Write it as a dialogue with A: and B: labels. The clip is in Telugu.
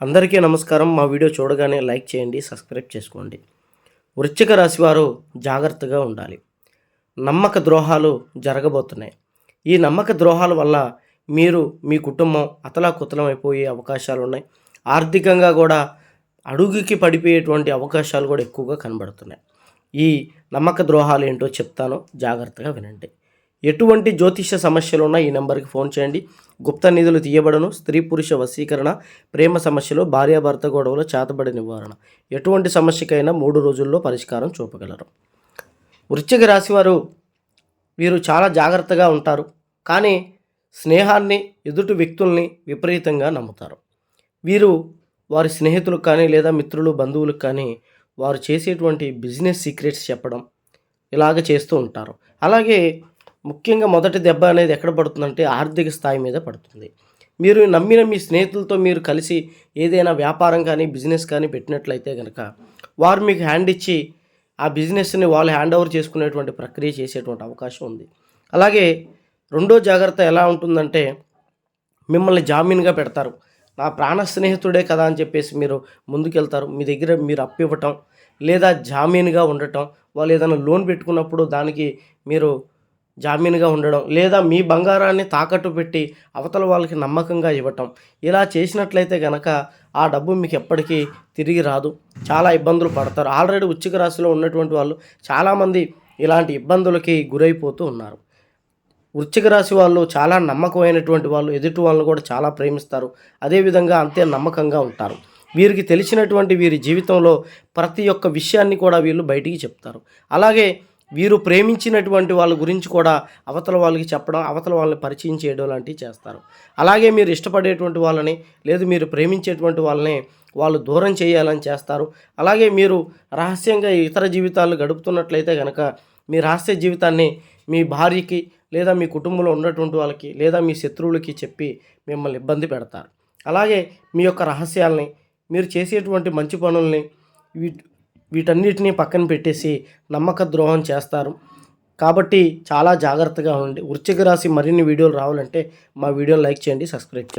A: అందరికీ నమస్కారం. మా వీడియో చూడగానే లైక్ చేయండి సబ్స్క్రైబ్ చేసుకోండి. వృశ్చిక రాశి వారు జాగ్రత్తగా ఉండాలి. నమ్మక ద్రోహాలు జరగబోతున్నాయి. ఈ నమ్మక ద్రోహాల వల్ల మీరు మీ కుటుంబం అతలాకుతలం అయిపోయే అవకాశాలు ఉన్నాయి. ఆర్థికంగా కూడా అడుగుకి పడిపోయేటువంటి అవకాశాలు కూడా ఎక్కువగా కనబడుతున్నాయి. ఈ నమ్మక ద్రోహాలు ఏంటో చెప్తాను. జాగ్రత్తగా వినండి. ఎటువంటి జ్యోతిష సమస్యలు ఉన్నా ఈ నెంబర్కి ఫోన్ చేయండి. గుప్త నిధులు తీయబడను. స్త్రీ పురుష వశీకరణ ప్రేమ సమస్యలు భార్యాభర్త గొడవలు చేతబడి నివారణ. ఎటువంటి సమస్యకైనా మూడు రోజుల్లో పరిష్కారం చూపగలరు. వృశ్చిక రాశి వారు వీరు చాలా జాగ్రత్తగా ఉంటారు. కానీ స్నేహాన్ని ఎదుటి వ్యక్తుల్ని విపరీతంగా నమ్ముతారు. వీరు వారి స్నేహితులకు కానీ లేదా మిత్రులు బంధువులకు కానీ వారు చేసేటువంటి బిజినెస్ సీక్రెట్స్ చెప్పడం ఇలాగ చేస్తూ ఉంటారు. అలాగే ముఖ్యంగా మొదటి దెబ్బ అనేది ఎక్కడ పడుతుందంటే ఆర్థిక స్థాయి మీద పడుతుంది. మీరు నమ్మిన మీ స్నేహితులతో మీరు కలిసి ఏదైనా వ్యాపారం కానీ బిజినెస్ కానీ పెట్టినట్లయితే కనుక వారు మీకు హ్యాండ్ ఇచ్చి ఆ బిజినెస్ని వాళ్ళు హ్యాండ్ ఓవర్ చేసుకునేటువంటి ప్రక్రియ చేసేటువంటి అవకాశం ఉంది. అలాగే రెండో జాగ్రత్త ఎలా ఉంటుందంటే మిమ్మల్ని జామీన్గా పెడతారు. నా ప్రాణ స్నేహితుడే కదా అని చెప్పేసి మీరు ముందుకెళ్తారు. మీ దగ్గర మీరు అప్పివ్వటం లేదా జామీన్గా ఉండటం వాళ్ళు ఏదైనా లోన్ పెట్టుకున్నప్పుడు దానికి మీరు జామీన్గా ఉండడం లేదా మీ బంగారాన్ని తాకట్టు పెట్టి అవతల వాళ్ళకి నమ్మకంగా ఇవ్వటం. ఇలా చేసినట్లయితే కనుక ఆ డబ్బు మీకు ఎప్పటికీ తిరిగి రాదు. చాలా ఇబ్బందులు పడతారు. ఆల్రెడీ ఉచ్చిక రాశిలో ఉన్నటువంటి వాళ్ళు చాలామంది ఇలాంటి ఇబ్బందులకి గురైపోతూ ఉన్నారు. వృశ్చిక రాశి వాళ్ళు చాలా నమ్మకమైనటువంటి వాళ్ళు ఎదుటి వాళ్ళని కూడా చాలా ప్రేమిస్తారు. అదేవిధంగా అంతే నమ్మకంగా ఉంటారు. వీరికి తెలిసినటువంటి వీరి జీవితంలో ప్రతి ఒక్క విషయాన్ని కూడా వీళ్ళు బయటికి చెప్తారు. అలాగే వీరు ప్రేమించినటువంటి వాళ్ళ గురించి కూడా అవతల వాళ్ళకి చెప్పడం అవతల వాళ్ళని పరిచయం చేయడం లాంటివి చేస్తారు. అలాగే మీరు ఇష్టపడేటువంటి వాళ్ళని లేదు మీరు ప్రేమించేటువంటి వాళ్ళని వాళ్ళు దూరం చేయాలని చేస్తారు. అలాగే మీరు రహస్యంగా ఇతర జీవితాలు గడుపుతున్నట్లయితే కనుక మీ రహస్య జీవితాన్ని మీ భార్యకి లేదా మీ కుటుంబంలో ఉన్నటువంటి వాళ్ళకి లేదా మీ శత్రువులకి చెప్పి మిమ్మల్ని ఇబ్బంది పెడతారు. అలాగే మీ యొక్క రహస్యాల్ని మీరు చేసేటువంటి మంచి పనుల్ని వీటన్నిటిని పక్కన పెట్టేసి నమ్మక ద్రోహం చేస్తారు. కాబట్టి చాలా జాగ్రత్తగా ఉండి వృశ్చిక రాశి మరిన్ని వీడియోలు రావాలంటే మా వీడియోని లైక్ చేయండి సబ్స్క్రైబ్ చేయండి.